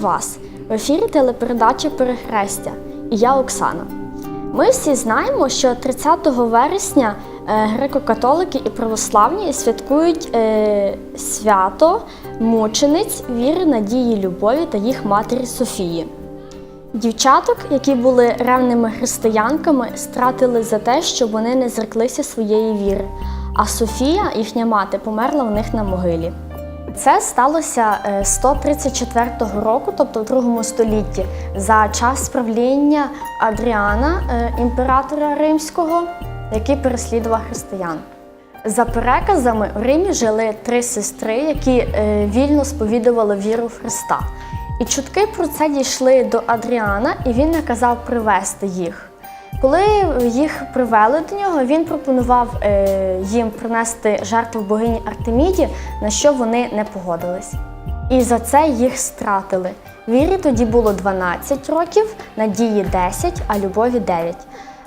Вас! В ефірі телепередача Перехрестя і я Оксана. Ми всі знаємо, що 30 вересня е, греко-католики і православні святкують е, свято мучениць віри, надії, любові та їх матері Софії. Дівчаток, які були ревними християнками, стратили за те, що вони не зреклися своєї віри. А Софія, їхня мати, померла в них на могилі. Це сталося е, 134 року, тобто в другому столітті, за час правління Адріана, е, імператора римського, який переслідував християн. За переказами в Римі жили три сестри, які е, вільно сповідували віру в Христа. І чутки про це дійшли до Адріана, і він наказав привезти їх. Коли їх привели до нього, він пропонував е, їм принести жертву богині Артеміді, на що вони не погодились. І за це їх стратили. Вірі тоді було 12 років, надії 10, а любові 9.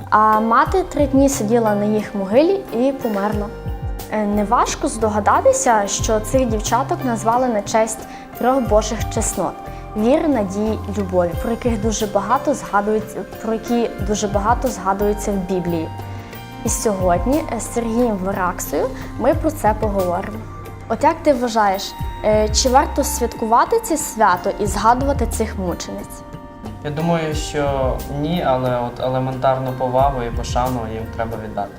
А мати три дні сиділа на їх могилі і померла. Е, Неважко здогадатися, що цих дівчаток назвали на честь трьох божих чеснот віри, надії, любові, про яких дуже багато згадується, про які дуже багато згадується в Біблії. І сьогодні е, з Сергієм Вераксою ми про це поговоримо. От як ти вважаєш, е, чи варто святкувати це свято і згадувати цих мучениць? Я думаю, що ні, але от елементарну повагу і пошану їм треба віддати.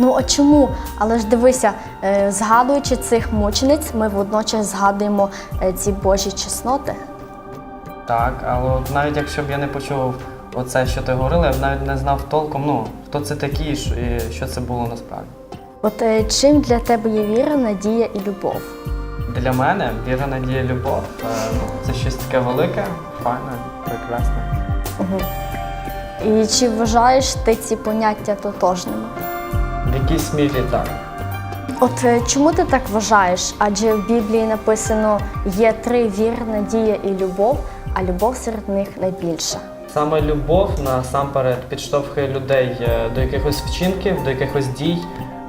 Ну от чому? Але ж дивися, е, згадуючи цих мучениць, ми водночас згадуємо ці божі чесноти. Так, але от навіть якщо б я не почув оце, що ти говорила, я б навіть не знав толком, ну, хто це такі і що- і що це було насправді. От е, чим для тебе є віра, надія і любов? Для мене віра, надія, любов е, ну, це щось таке велике, файне, прекрасне. Угу. І чи вважаєш ти ці поняття тотожними? В якійсь мірі так. От е, чому ти так вважаєш? Адже в Біблії написано є три віра, надія і любов, а любов серед них найбільша. Саме любов насамперед підштовхує людей е, до якихось вчинків, до якихось дій,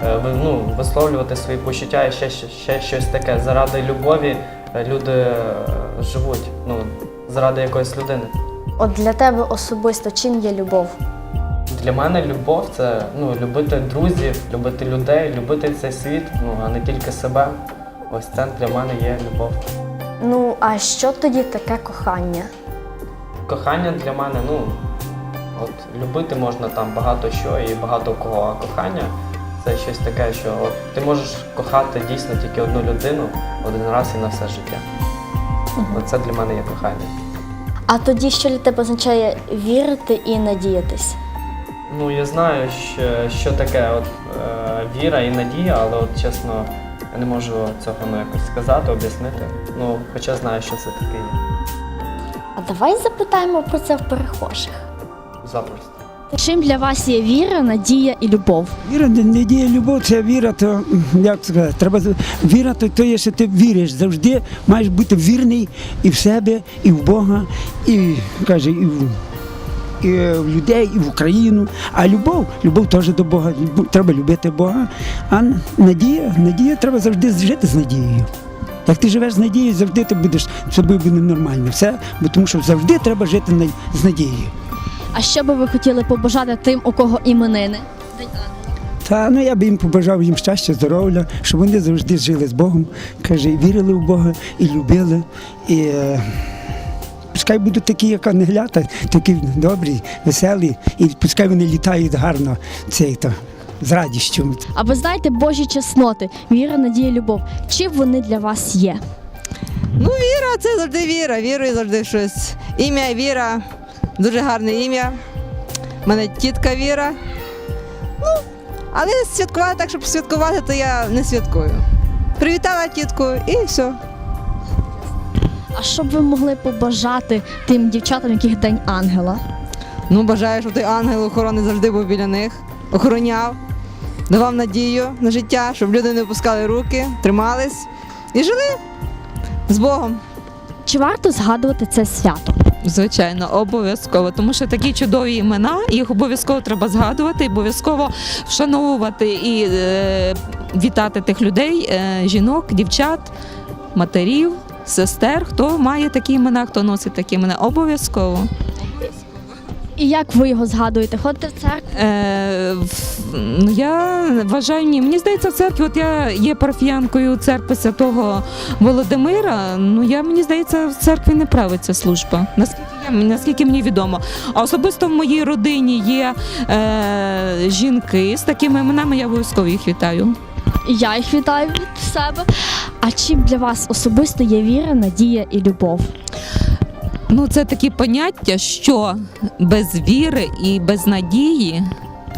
е, ну, висловлювати свої почуття і ще, ще, ще щось таке. Заради любові е, люди живуть, ну, заради якоїсь людини. От для тебе особисто чим є любов? Для мене любов це ну, любити друзів, любити людей, любити цей світ, ну, а не тільки себе. Ось це для мене є любов. Ну, а що тоді таке кохання? Кохання для мене, ну, от любити можна там багато що і багато кого, а кохання це щось таке, що от, ти можеш кохати дійсно тільки одну людину один раз і на все життя. Оце для мене є кохання. А тоді що для тебе означає вірити і надіятись? Ну, я знаю, що, що таке от, е, віра і надія, але от чесно, я не можу цього ну, якось сказати, об'яснити. Ну, хоча знаю, що це таке є. А давай запитаємо про це в перехожих. Запросто. Чим для вас є віра, надія і любов? Віра, надія, любов це віра, то як сказати, треба віра, то, то є, що ти віриш. Завжди маєш бути вірний і в себе, і в Бога, і каже, і в, в людей, і в Україну. А любов, любов теж до Бога. Треба любити Бога. А надія, надія треба завжди жити з надією. Як ти живеш з надією, завжди ти будеш собою буде нормально. Все, бо тому що завжди треба жити з надією. А що би ви хотіли побажати тим, у кого іменини? Та ну я би їм побажав їм щастя, здоров'я, щоб вони завжди жили з Богом, каже, і вірили в Бога, і любили. І е, пускай будуть такі, як ангелята, такі добрі, веселі, і пускай вони літають гарно цей, то, з радістю. А ви знаєте Божі чесноти, віра, надія, любов. Чим вони для вас є? Ну, віра це завжди віра. Вірую завжди щось. Ім'я Віра, дуже гарне ім'я. У мене тітка Віра. Ну, але святкувати так, щоб святкувати, то я не святкую. Привітала тітку і все. А що б ви могли побажати тим дівчатам, яких день ангела? Ну, бажаю, щоб той ангел охорони завжди був біля них, охороняв, давав надію на життя, щоб люди не опускали руки, тримались і жили з Богом. Чи варто згадувати це свято? Звичайно, обов'язково, тому що такі чудові імена, їх обов'язково треба згадувати, обов'язково вшановувати і е, вітати тих людей, е, жінок, дівчат, матерів, сестер, хто має такі імена, хто носить такі імена. Обов'язково. І як ви його згадуєте? Ходите в церкву? Е, в- ну, я вважаю, ні. Мені здається, в церкві, от я є парафіянкою церкви Святого Володимира. Ну я мені здається, в церкві не правиться служба. Наскільки я наскільки мені відомо. А особисто в моїй родині є е, жінки з такими іменами, я обов'язково їх вітаю. Я їх вітаю від себе. А чим для вас особисто є віра, надія і любов? Ну, це такі поняття, що без віри і без надії.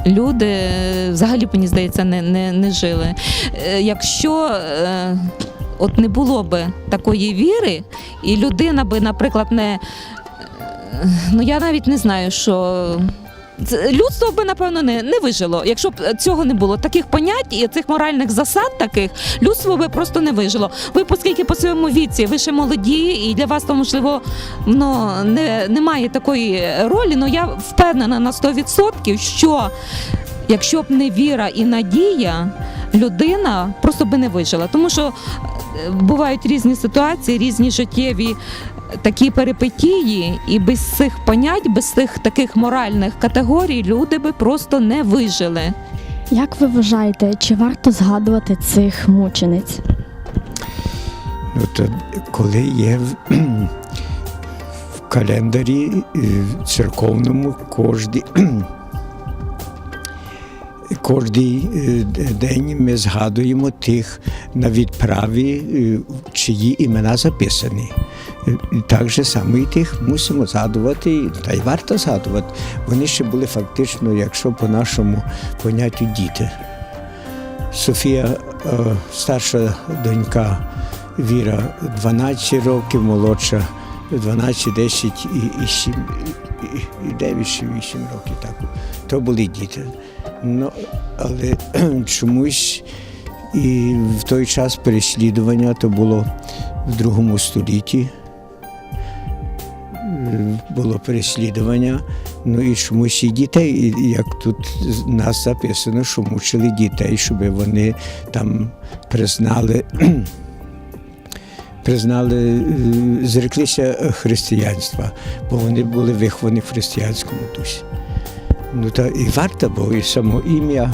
Люди е, взагалі, мені здається, не, не, не жили. Е, Якщо е, от не було би такої віри, і людина би, наприклад, не. е, Ну я навіть не знаю, що. Людство би, напевно, не, не вижило. Якщо б цього не було, таких понять і цих моральних засад таких, людство би просто не вижило. Ви, оскільки по своєму віці, ви ще молоді, і для вас то, можливо, ну, не, немає такої ролі, але я впевнена на 100%, що якщо б не віра і надія, людина просто би не вижила. Тому що е, бувають різні ситуації, різні життєві такі перипетії, і без цих понять, без цих таких моральних категорій люди би просто не вижили. Як ви вважаєте, чи варто згадувати цих мучениць? Ну, то коли є в, в календарі е, церковному кожний, кожний е, день ми згадуємо тих на відправі, е, чиї імена записані. Так же само і тих мусимо згадувати, та й варто згадувати. Вони ще були фактично, якщо по нашому поняттю діти. Софія, е, старша донька Віра 12 років, молодша 12, 10 і, і, 7, і, і 9 чи 8 років. Так. То були діти. Ну, але чомусь і в той час переслідування то було в другому столітті. Було переслідування, ну і чомусь і дітей, і як тут нас записано, що мучили дітей, щоб вони там признали признали, е, зреклися християнства, бо вони були виховані в християнському дусі. Ну та і варто, бо і само ім'я,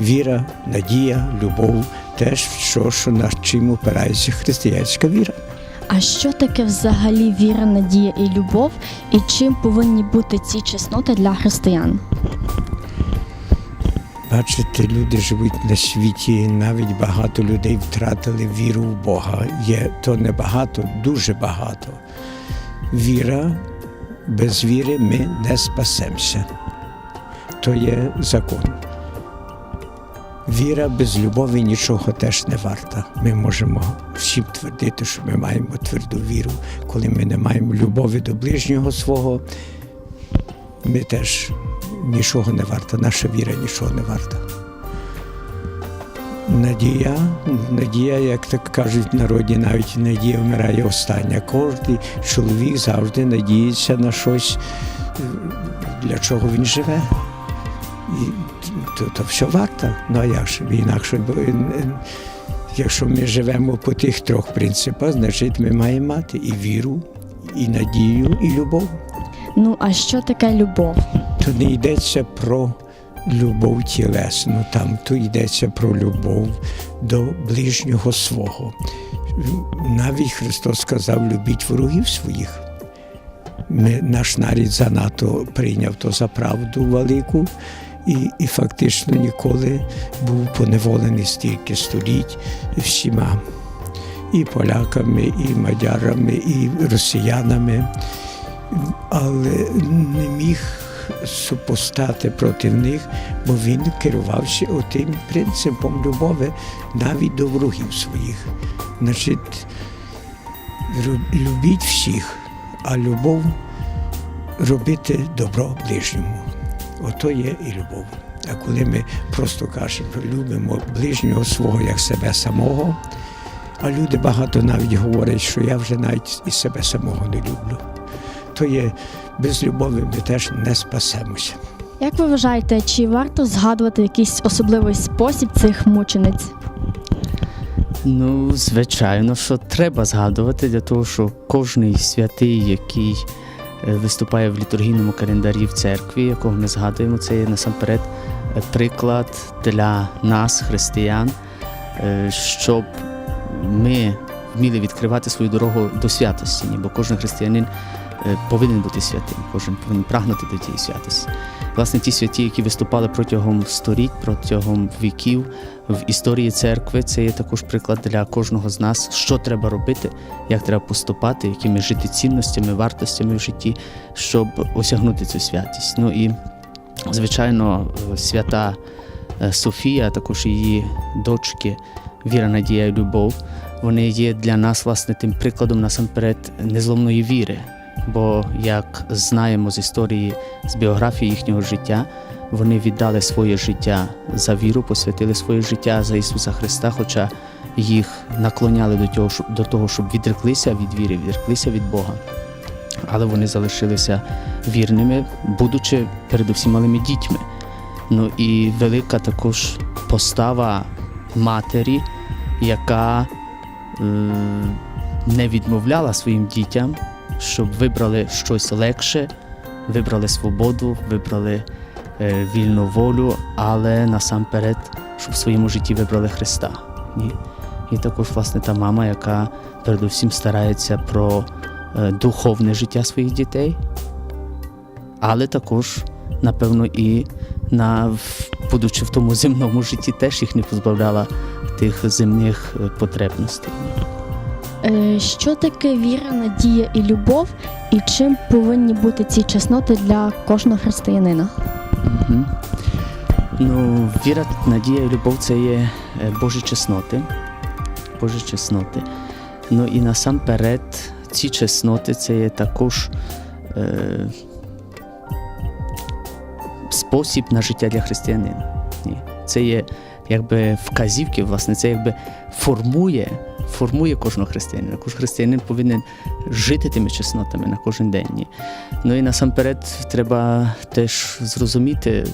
віра, надія, любов теж що, що над чим опирається християнська віра. А що таке взагалі віра, надія і любов, і чим повинні бути ці чесноти для християн? Бачите, люди живуть на світі, навіть багато людей втратили віру в Бога. Є то не багато, дуже багато. Віра, без віри ми не спасемося. То є закон. Віра без любові нічого теж не варта. Ми можемо всім твердити, що ми маємо тверду віру. Коли ми не маємо любові до ближнього свого, ми теж нічого не варта, наша віра нічого не варта. Надія, надія, як так кажуть в народі, навіть надія вмирає остання. Кожен чоловік завжди надіється на щось, для чого він живе. І то, то все варто. Ну а як ж інакше, бо, е, якщо ми живемо по тих трьох принципах, значить ми маємо мати і віру, і надію, і любов. Ну а що таке любов? То не йдеться про любов тілесну, там то йдеться про любов до ближнього свого. Навіть Христос сказав, любіть ворогів своїх. Ми, наш нарід занадто прийняв то за правду велику і, і фактично ніколи був поневолений стільки століть всіма. І поляками, і мадярами, і росіянами але не міг супостати проти них, бо він керувався отим принципом любові навіть до ворогів своїх. Значить, любіть всіх, а любов робити добро ближньому. Ото є і любов. А коли ми просто кажемо, любимо ближнього свого як себе самого, а люди багато навіть говорять, що я вже навіть і себе самого не люблю то є без любові ми теж не спасемося. Як ви вважаєте, чи варто згадувати якийсь особливий спосіб цих мучениць? Ну, звичайно, що треба згадувати для того, що кожний святий, який виступає в літургійному календарі в церкві, якого ми згадуємо, це є насамперед е, приклад для нас, християн, е, щоб ми вміли відкривати свою дорогу до святості, бо кожен християнин е, повинен бути святим, кожен повинен прагнути до тієї святості. Власне, ті святі, які виступали протягом століть, протягом віків в історії церкви, це є також приклад для кожного з нас, що треба робити, як треба поступати, якими жити цінностями, вартостями в житті, щоб осягнути цю святість. Ну і звичайно, свята е, Софія, також її дочки Віра, Надія і Любов. Вони є для нас власне тим прикладом насамперед незломної віри. Бо, як знаємо з історії, з біографії їхнього життя, вони віддали своє життя за віру, посвятили своє життя за Ісуса Христа, хоча їх наклоняли до того, щоб, до того, щоб відреклися від віри, відреклися від Бога. Але вони залишилися вірними, будучи передусім малими дітьми. Ну і велика також постава матері, яка е, не відмовляла своїм дітям, щоб вибрали щось легше, вибрали свободу, вибрали е, вільну волю, але насамперед, щоб в своєму житті вибрали Христа. І, і також, власне, та мама, яка передусім старається про е, духовне життя своїх дітей, але також, напевно, і на, будучи в тому земному житті, теж їх не позбавляла тих земних е, потребностей. Е, Що таке віра, надія і любов, і чим повинні бути ці чесноти для кожного християнина? Мгм. Ну, віра, надія і любов це є е, Божі чесноти. Божі чесноти. Ну і насамперед ці чесноти це є також е, спосіб на життя для християнина. Це є якби вказівки, власне, це якби формує, формує кожного християнина. Кожен християнин повинен жити тими чеснотами на кожен день. Ну і насамперед треба теж зрозуміти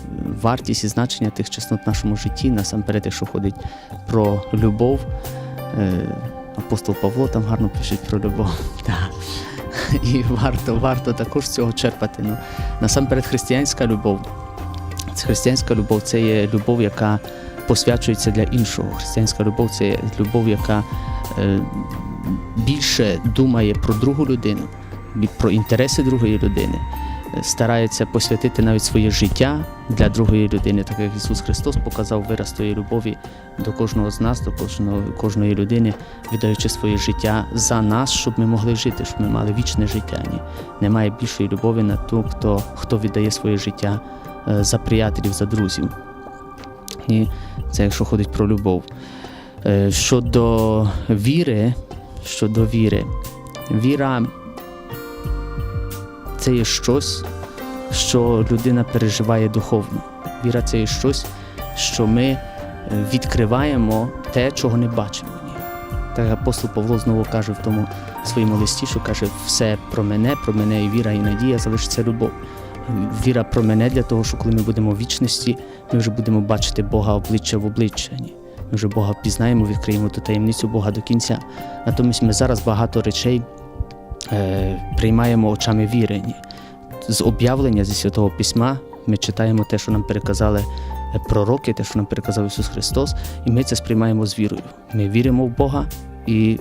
вартість і значення тих чеснот в нашому житті. Насамперед, якщо ходить про любов. Е, Апостол Павло там гарно пише про любов. Так. І варто, варто також цього черпати. Ну, насамперед, християнська любов. Це християнська любов це є любов, яка посвячується для іншого. Християнська любов це любов, яка е, більше думає про другу людину, про інтереси другої людини, е, старається посвятити навіть своє життя для другої людини, так як Ісус Христос показав вираз тої любові до кожного з нас, до кожного, кожної людини, віддаючи своє життя за нас, щоб ми могли жити, щоб ми мали вічне життя. Ні. Немає більшої любові на ту, хто, хто віддає своє життя е, за приятелів, за друзів. І це якщо ходить про любов. Е, Щодо віри, щодо віри, віра це є щось, що людина переживає духовно. Віра це є щось, що ми відкриваємо те, чого не бачимо. Так апостол Павло знову каже в тому своєму листі, що каже, все про мене, про мене і віра, і надія залишиться любов. Віра про мене для того, що коли ми будемо в вічності, ми вже будемо бачити Бога обличчя в обличчя. Ми вже Бога пізнаємо, відкриємо ту таємницю Бога до кінця. Натомість ми зараз багато речей е, приймаємо очами віри. Ні. З об'явлення зі Святого Письма ми читаємо те, що нам переказали е, пророки, те, що нам переказав Ісус Христос, і ми це сприймаємо з вірою. Ми віримо в Бога і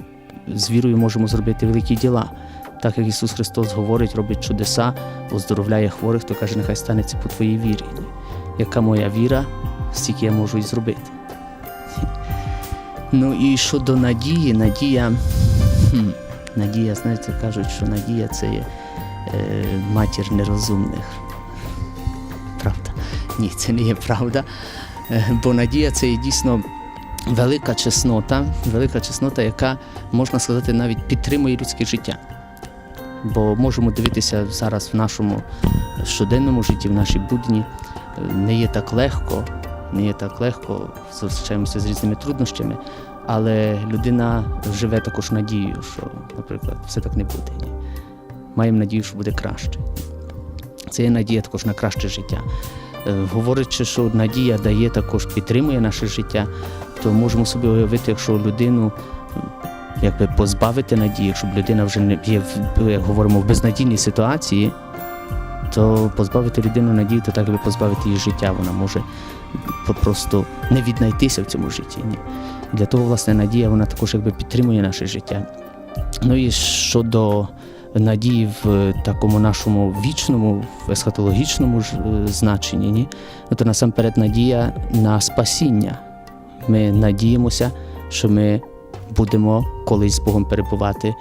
з вірою можемо зробити великі діла. Так як Ісус Христос говорить, робить чудеса, оздоровляє хворих, то каже, нехай станеться по твоїй вірі. Яка моя віра, стільки я можу і зробити. Ну і щодо надії, надія, надія, знаєте, кажуть, що надія це є е, матір нерозумних. Правда? Ні, це не є правда. Е, бо надія це є дійсно велика чеснота, велика чеснота, яка, можна сказати, навіть підтримує людське життя. Бо можемо дивитися зараз в нашому щоденному житті, в нашій будні, е, не є так легко, не є так легко, зустрічаємося з різними труднощами, але людина живе також надією, що, наприклад, все так не буде. Маємо надію, що буде краще. Це є надія також на краще життя. Е, Говорячи, що надія дає також підтримує наше життя, то можемо собі уявити, якщо людину якби позбавити надії, щоб людина вже не є в як говоримо в безнадійній ситуації, то позбавити людину надії, то так би позбавити її життя. Вона може просто не віднайтися в цьому житті. Ні. Для того, власне, надія вона також якби підтримує наше життя. Ну і щодо надії в такому нашому вічному, в есхатологічному е, значенні, ні? Ну, то насамперед надія на спасіння. Ми надіємося, що ми будемо колись з Богом перебувати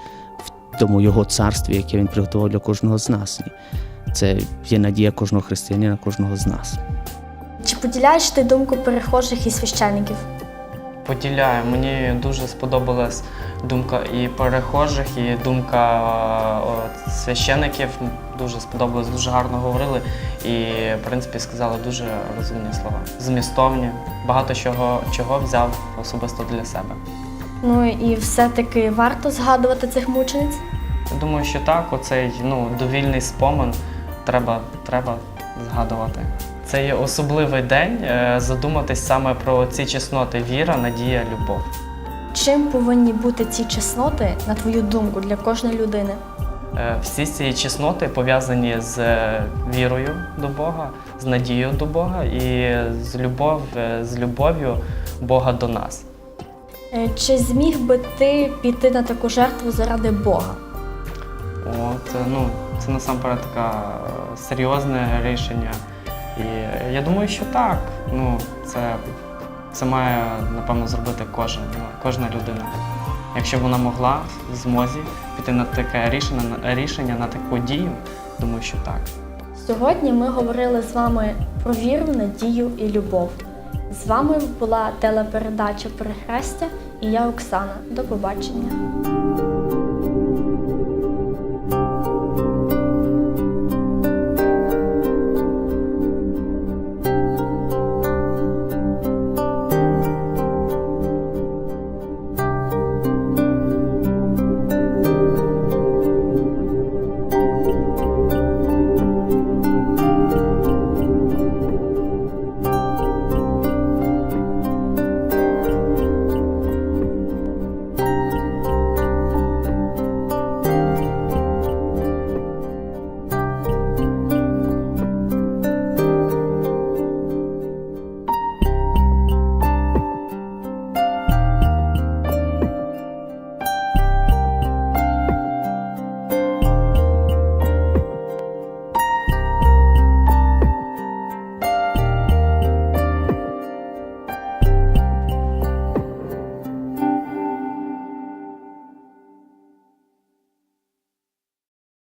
в тому Його царстві, яке Він приготував для кожного з нас. Це є надія кожного християнина, кожного з нас. Чи поділяєш ти думку перехожих і священників? Поділяю. Мені дуже сподобалась думка і перехожих, і думка е, от, священиків. Дуже сподобалось, дуже гарно говорили і, в принципі, сказали дуже розумні слова. Змістовні, багато чого, чого взяв особисто для себе. Ну і все-таки варто згадувати цих мучениць? Я думаю, що так, оцей ну, довільний спомин треба, треба згадувати. Це є особливий день е, задуматись саме про ці чесноти віра, надія, любов. Чим повинні бути ці чесноти, на твою думку, для кожної людини? Е, Всі ці чесноти пов'язані з е, вірою до Бога, з надією до Бога і з любов, з любов'ю Бога до нас. Е, Чи зміг би ти піти на таку жертву заради Бога? От, е, ну, це насамперед таке серйозне рішення. І я думаю, що так. Ну, це, це має, напевно, зробити кожен, ну, кожна людина. Якщо б вона могла в змозі піти на таке рішення, рішення на таку дію, думаю, що так. Сьогодні ми говорили з вами про віру, надію і любов. З вами була телепередача Перехрестя і я Оксана. До побачення.